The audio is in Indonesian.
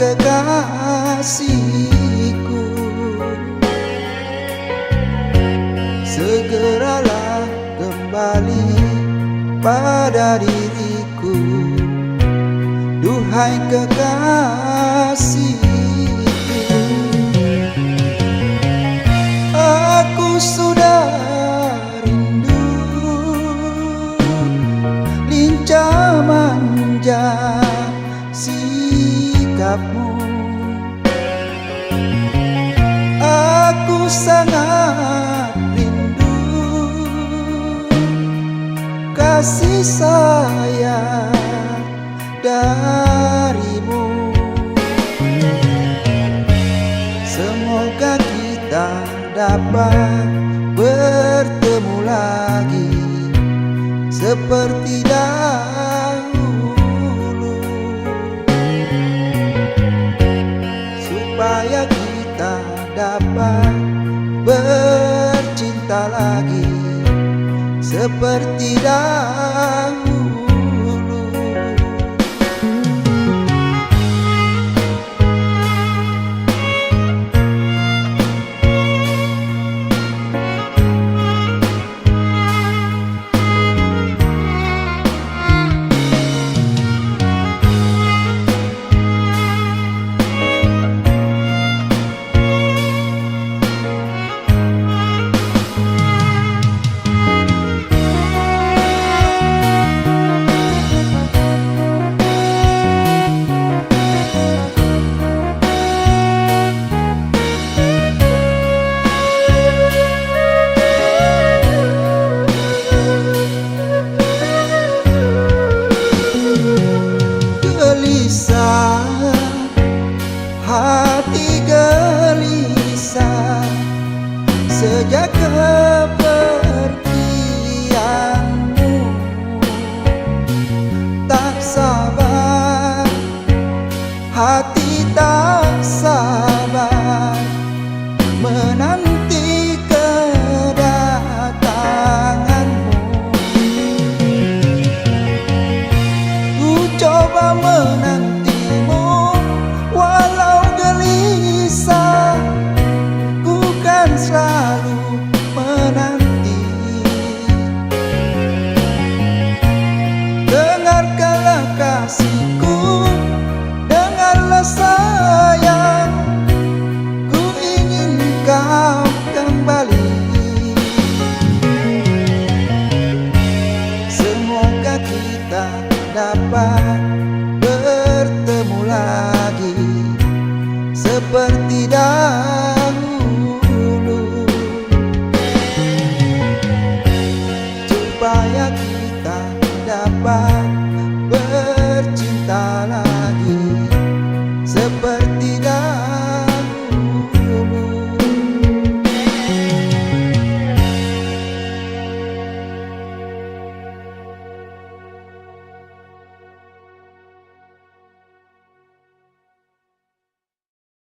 kekasihku Segeralah kembali pada diriku. Duhai kekasihku Aku sudah rindu Lincah manja sikapmu Aku sangat rindu Kasih sayang darimu. Semoga kita dapat bertemu lagi Seperti Seperti dahulu menantimu Walau gelisah Ku kan selalu menanti. Dengarkanlah kasihku Dengarlah sayang Ku ingin kau kembali. Semoga kita dapat bayat